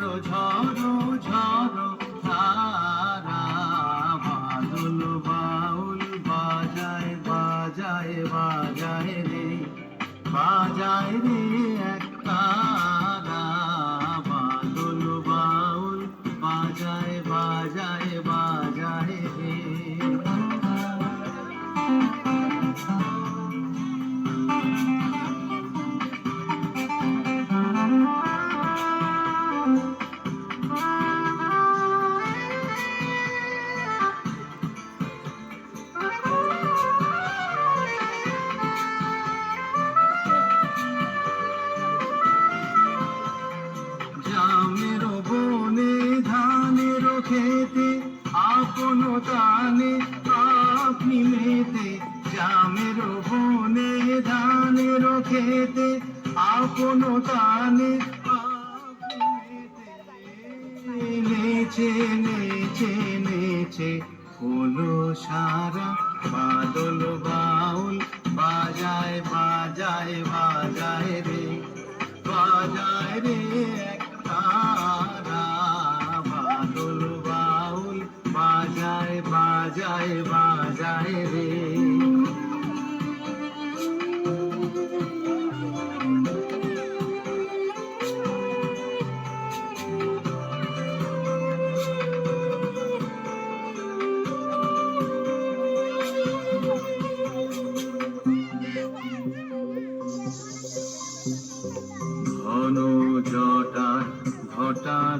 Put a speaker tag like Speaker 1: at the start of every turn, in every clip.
Speaker 1: ঝড়ো ঝড়ো ঝড়ো তারা বাদল বাউল বাজায় বাজায় বাজায় রে বাজায় রে। খেতে আপন তানে নেচে নেচে নেচে হলো সারা বাদল বাউল। বাজায় বাজায় বাজায় রে বাজায় রে তারা। বাদল বাউল, বাজায় বাজায় বাজায় রে।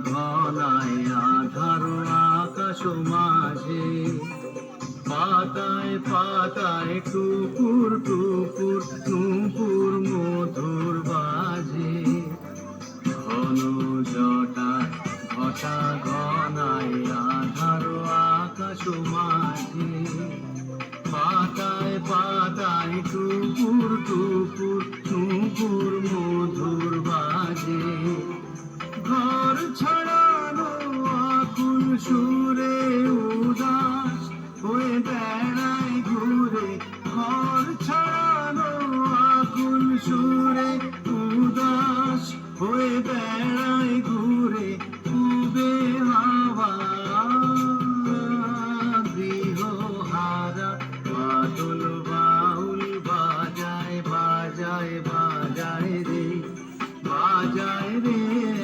Speaker 1: ঘনায় আধার আকাশ মাঝে। পাতায় পাতায় টুকুর টুকুর টুকুর মধুর বাজে বেড়াই ঘুরে, ঘর ছাড়ানো আকুল সুরে, উদাস হয়ে বেড়াই ঘুরে খুবে হাওয়া, গৃহহারা, বাদল বাউল বাজায় বাজায় বাজায় রে বাজায় রে।